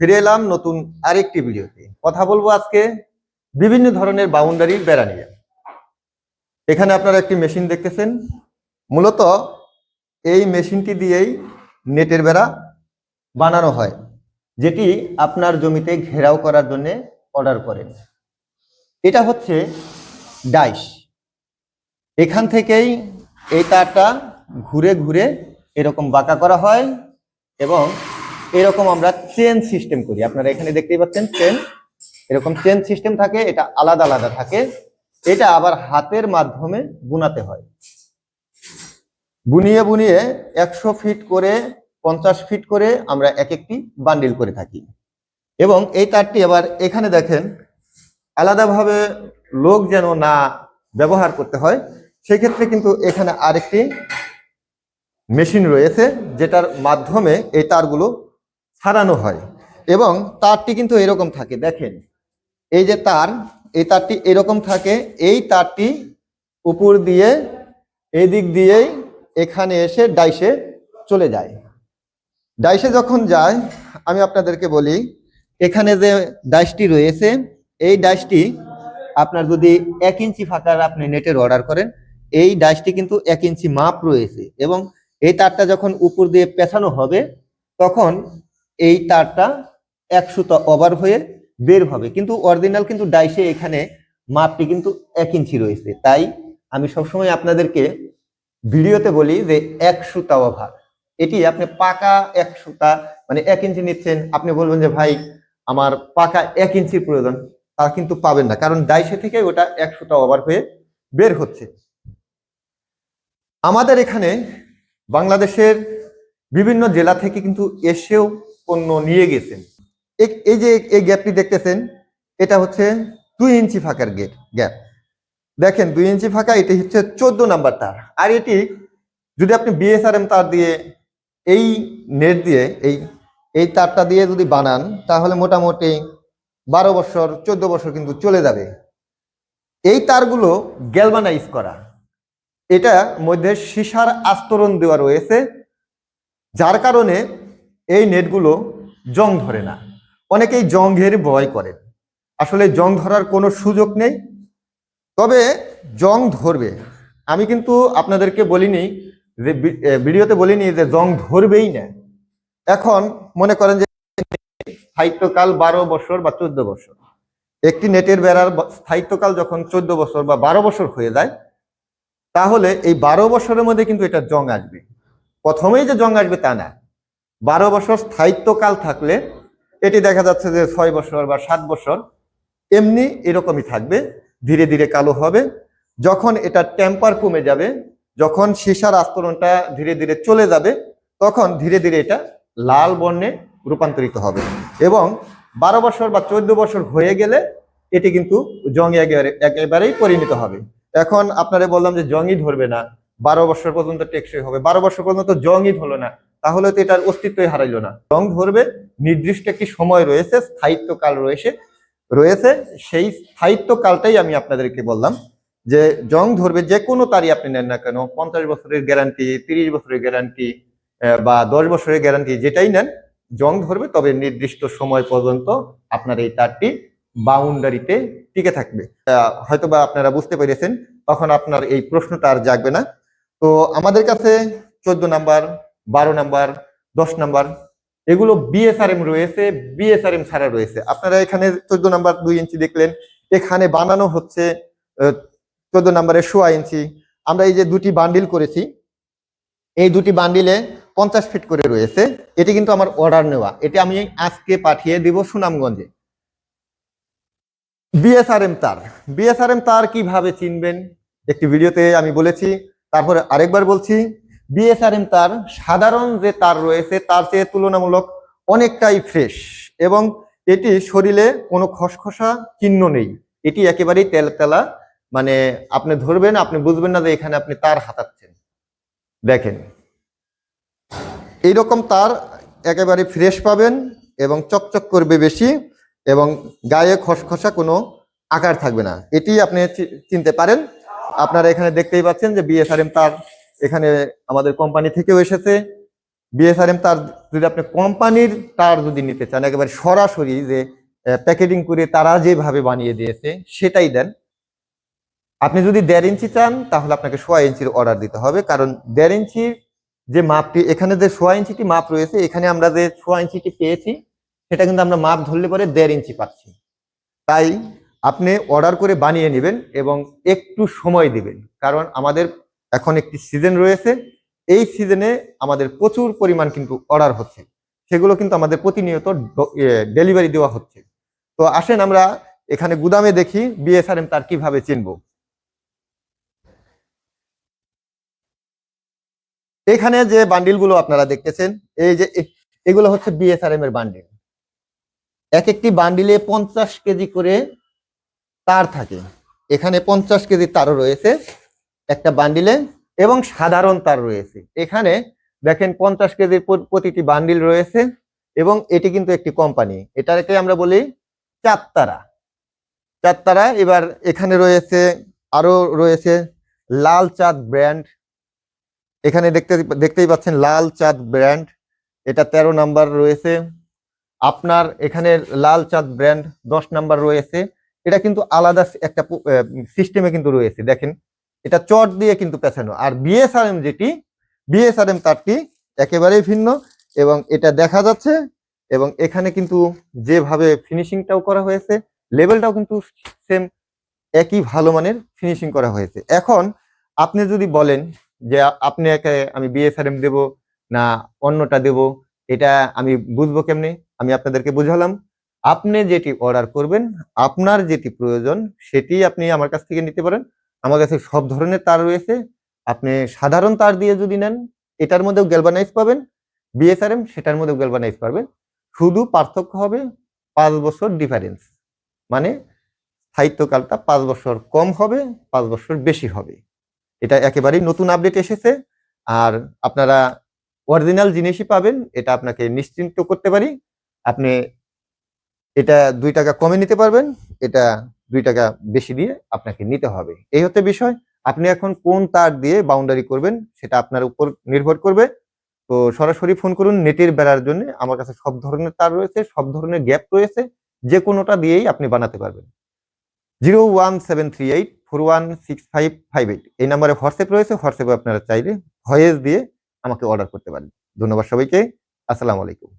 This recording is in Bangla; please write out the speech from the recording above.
ফিরে এলাম নতুন আরেকটি ভিডিওতে। কথা বলব আজকে বিভিন্ন ধরনের বাউন্ডারি বেড়া নিয়ে। এখানে আপনারা একটি মেশিন দেখতেছেন। মূলত এই মেশিনটি দিয়েই নেটের বেড়া বানানো হয়, যেটি আপনার জমিতে ঘেরাও করার জন্য অর্ডার করেন এটা হচ্ছে ডাইস এখান থেকেই এই তারটা ঘুরে ঘুরে এরকম বাঁকা করা হয় এবং এরকম আমরা চেন সিস্টেম করি। আপনারা এখানে দেখতেই পাচ্ছেন চেন এরকম চেন সিস্টেম থাকে, এটা আলাদা আলাদা থাকে। এটা আবার হাতের মাধ্যমে বুনাতে হয়। বুনিয়ে বুনিয়ে একশো ফিট করে, পঞ্চাশ ফিট করে আমরা এক একটি বান্ডিল করে থাকি। এবং এই তারটি আবার এখানে দেখেন, আলাদাভাবে লোক যেন না ব্যবহার করতে হয় সেই ক্ষেত্রে কিন্তু এখানে আরেকটি মেশিন রয়েছে, যেটার মাধ্যমে এই তারগুলো ছাড়ানো হয়। এবং তারটি কিন্তু এরকম থাকে, দেখেন। এই যে তার, এই তারটি এরকম থাকে, এই তারটি উপর দিয়ে, এই দিক দিয়েই এখানে এসে ডাইসে চলে যায়। ডাইসে যখন যায়, আমি আপনাদেরকে বলি, এখানে যে ডাইসটি রয়েছে, এই ডাইসটি আপনার যদি এক ইঞ্চি ফাঁকার আপনি নেটের অর্ডার করেন, এই ডাইসটি কিন্তু এক ইঞ্চি মাপ রয়েছে এবং এই তারটা যখন উপর দিয়ে পেছানো হবে, তখন এই তারটা এক সুতা ওভার হয়ে বের হবে। কিন্তু অরিজিনাল কিন্তু ডাইসে এখানে মাপটি কিন্তু এক ইঞ্চি রয়েছে। তাই আমি সবসময় আপনাদেরকে ভিডিওতে বলি যে এক সুতা ওভার। এটি আপনি পাকা এক সুতা মানে এক ইঞ্চি নিচ্ছেন, আপনি বলবেন যে, ভাই, আমার পাকা এক ইঞ্চির প্রয়োজন। তা কিন্তু পাবেন না। কারণ ডাইসে থেকে ওটা এক সুতা ওভার হয়ে বের হচ্ছে। আমাদের এখানে বাংলাদেশের বিভিন্ন জেলা থেকে কিন্তু এসেও পণ্য নিয়ে গেছেন। এই- যে এই গ্যাপটি দেখতেছেন, এটা হচ্ছে দুই ইঞ্চি ফাঁকার গেট গ্যাপ। দেখেন, দুই ইঞ্চি ফাঁকা, এটি হচ্ছে চোদ্দ নাম্বার তার। আর এটি যদি আপনি বিএসআরএম তার দিয়ে এই নেট দিয়ে, এই এই তারটা দিয়ে যদি বানান, তাহলে মোটামুটি বারো বছর, চোদ্দ বছর কিন্তু চলে যাবে। এই তারগুলো গ্যালভানাইজ করা। এটা মধ্যে সীসার আস্তরণ দেওয়া রয়েছে, যার কারণে এই নেটগুলো জং ধরে না। অনেকেই জং ঘেরে ভয় করেন। আসলে জং ধরার কোনো সুযোগ নেই। তবে জং ধরবে। আমি কিন্তু আপনাদেরকে বলিনি যে ভিডিওতে বলিনি যে জং ধরবেই না। এখন মনে করেন যে স্থায়িত্বকাল বারো বছর বা চোদ্দ বছর। একটি নেটের বেড়ার স্থায়িত্বকাল যখন চোদ্দ বছর বা বারো বছর হয়ে যায়, তাহলে এই বারো বছরের মধ্যে কিন্তু এটা জং আসবে। প্রথমেই যে জং আসবে তা না। বারো বছর স্থায়িত্বকাল থাকলে এটি দেখা যাচ্ছে যে ছয় বছর বা সাত বছর এমনি এরকমই থাকবে, ধীরে ধীরে কালো হবে। যখন এটা টেম্পার কমে যাবে, যখন সীসার আস্তরণটা ধীরে ধীরে চলে যাবে, তখন ধীরে ধীরে এটা লাল বর্ণে রূপান্তরিত হবে। এবং বারো বছর বা চোদ্দ বছর হয়ে গেলে এটি কিন্তু জং একেবারে, একেবারেই পরিণত হবে। এখন আপনারা বললাম যে জংই ধরবে না। বারো বছর পর্যন্ত টেকসই হবে। বারো বছর পর্যন্ত জংই ধরলো না। তাহলে তো এটার অস্তিত্বই হারাইলো না। জং ধরবে, নির্দিষ্ট একটি সময় রয়েছে, স্থায়িত্বকাল রয়েছে রয়েছে, সেই স্থায়িত্বকালটাই আমি আপনাদেরকে বললাম যে জং ধরবে যে কোনো তারই আপনি নেন না কেন, পঞ্চাশ বছরের গ্যারান্টি তিরিশ বছরের গ্যারান্টি বা দশ বছরের গ্যারান্টি যেটাই নেন জং ধরবে, তবে নির্দিষ্ট সময় পর্যন্ত আপনার এই তারটি বাউন্ডারিতে টিকে থাকবে। হয়তোবা আপনারা বুঝতে পেরেছেন, তখন আপনার এই প্রশ্নটা আর জাগবে না। তো আমাদের কাছে চোদ্দ নাম্বার বারো নাম্বার, দশ নাম্বার, এগুলো বিএসআরএম রয়েছে বিএসআরএম ছাড়া রয়েছে। আপনারা এখানে চোদ্দ নাম্বার দুই ইঞ্চি দেখলেন, এখানে বানানো হচ্ছে চোদ্দ নাম্বারের সোয়া ইঞ্চি। আমরা এই যে দুটি বান্ডিল করেছি, এই দুটি বান্ডিলে পঞ্চাশ ফিট করে রয়েছে। এটি কিন্তু আমার অর্ডার নেওয়া। এটি আমি আজকে পাঠিয়ে দিব সুনামগঞ্জে। বিএসআরএম তার। বিএসআরএম তার কীভাবে চিনবেন? একটি ভিডিওতে আমি বলেছি, তারপরে আরেকবার বলছি বিএসআরএম তার সাধারণ যে তার রয়েছে, তার চেয়ে তুলনামূলক অনেকটাই ফ্রেশ এবং এটি শরীরে কোনো খসখসা চিহ্ন নেই। এটি একেবারেই তেলতেলা মানে আপনি ধরবেন, আপনি বুঝবেন না যে এখানে আপনি তার হাতাচ্ছেন। দেখেন, এইরকম তার একেবারে ফ্রেশ পাবেন এবং চকচক করবে বেশি এবং গায়ে খসখসা কোনো আকার থাকবে না। এটি আপনি চিনতে পারেন। আপনারা এখানে দেখতেই পাচ্ছেন যে বিএসআরএম তার এখানে আমাদের কোম্পানি থেকেও এসেছে। বিএসআরএম তার, যদি আপনি কোম্পানির তার যদি নিতে চান, একেবারে সরাসরি যে প্যাকেটিং করে তারা যেভাবে বানিয়ে দিয়েছে, সেটাই দেন। আপনি যদি দেড় ইঞ্চি চান, তাহলে আপনাকে সোয়া ইঞ্চির অর্ডার দিতে হবে। কারণ দেড় ইঞ্চির যে মাপটি, এখানে যে সোয়া ইঞ্চিটি মাপ রয়েছে, এখানে আমরা যে সোয়া ইঞ্চিটি পেয়েছি, সেটা কিন্তু আমরা মাপ ধরলে পরে দেড় ইঞ্চি পাচ্ছি। তাই আপনি অর্ডার করে বানিয়ে নেবেন এবং একটু সময় দিবেন। কারণ আমাদের এখন একটি সিজন রয়েছে। এই সিজনে আমাদের প্রচুর পরিমাণ কিন্তু অর্ডার হচ্ছে। সেগুলো কিন্তু আমাদের প্রতিনিয়ত ডেলিভারি দেওয়া হচ্ছে। তো আসেন আমরা এখানে গুদামে দেখি বিএসআরএম তার কীভাবে চিনব। এখানে যে বান্ডিলগুলো আপনারা দেখতেছেন, এই যে এগুলো হচ্ছে বিএসআরএম এর বান্ডিল। এক একটি বান্ডিলে পঞ্চাশ কেজি করে তার থাকে। এখানে পঞ্চাশ কেজি তারও রয়েছে। একটা বান্ডিলে এবং সাধারণ তার রয়েছে। এখানে দেখেন পঞ্চাশ কেজির প্রতিটি বান্ডিল রয়েছে এবং এটি কিন্তু একটি কোম্পানি। এটাকে আমরা বলি চারতারা চারতারা এবার এখানে রয়েছে আরও রয়েছে লাল চাঁদ ব্র্যান্ড। এখানে দেখতে, দেখতেই পাচ্ছেন লাল চাঁদ ব্র্যান্ড। এটা তেরো নাম্বার রয়েছে। আপনার এখানে লাল চাঁদ ব্র্যান্ড দশ নাম্বার রয়েছে। এটা কিন্তু আলাদা একটা সিস্টেমে কিন্তু রয়েছে। দেখেন এটা চট দিয়ে কিন্তু পেছানো। আর বিএসআরএম যেটি বিএসআরএম তারটি একেবারেই ভিন্ন এবং এটা দেখা যাচ্ছে এবং এখানে কিন্তু যেভাবে ফিনিশিংটাও করা হয়েছে লেভেলটাও কিন্তু সেম একই ভালো মানের ফিনিশিং করা হয়েছে। এখন আপনি যদি বলেন যে আপনি একে আমি বিএসআরএম দেব না অন্যটা দেব, এটা আমি বুঝব কেমনে? আমি আপনাদেরকে বুঝালাম। আপনি যেটি অর্ডার করবেন, আপনার যেটি প্রয়োজন, সেটি আপনি আমার কাছ থেকে নিতে পারেন। আমার কাছে সব ধরনের তার রয়েছে। আপনি সাধারণ তার দিয়ে যদি নেন, এটার মধ্যেও গ্যালভানাইজ পাবেন বিএসআরএম সেটার মধ্যেও গ্যালভানাইজ পাবেন শুধু পার্থক্য হবে পাঁচ বছর ডিফারেন্স মানে স্থায়িত্বকালটা পাঁচ বছর কম হবে, পাঁচ বছর বেশি হবে। এটা একেবারেই নতুন আপডেট এসেছে, আর আপনারা অরিজিনাল জিনিসই পাবেন, এটা আপনাকে নিশ্চিন্ত করতে পারি। আপনি এটা দুই টাকা কমে নিতে পারবেন, এটা দুই টাকা বেশি দিয়ে আপনাকে নিতে হবে। এই হচ্ছে বিষয়। আপনি এখন কোন তার দিয়ে বাউন্ডারি করবেন সেটা আপনার উপর নির্ভর করবে। তো সরাসরি ফোন করুন, নেটের বেড়ার জন্য। আমার কাছে সব ধরনের তার রয়েছে, সব ধরনের গ্যাপ রয়েছে। যে কোনোটা দিয়েই আপনি বানাতে পারবেন। Zero one seven three eight, four one six five five eight. এই নাম্বারে হোয়াটসঅ্যাপ রয়েছে, হোয়াটসঅ্যাপে আপনারা চাইলে ভয়েস দিয়ে আমাকে অর্ডার করতে পারেন। ধন্যবাদ সবাইকে। আসসালামু আলাইকুম।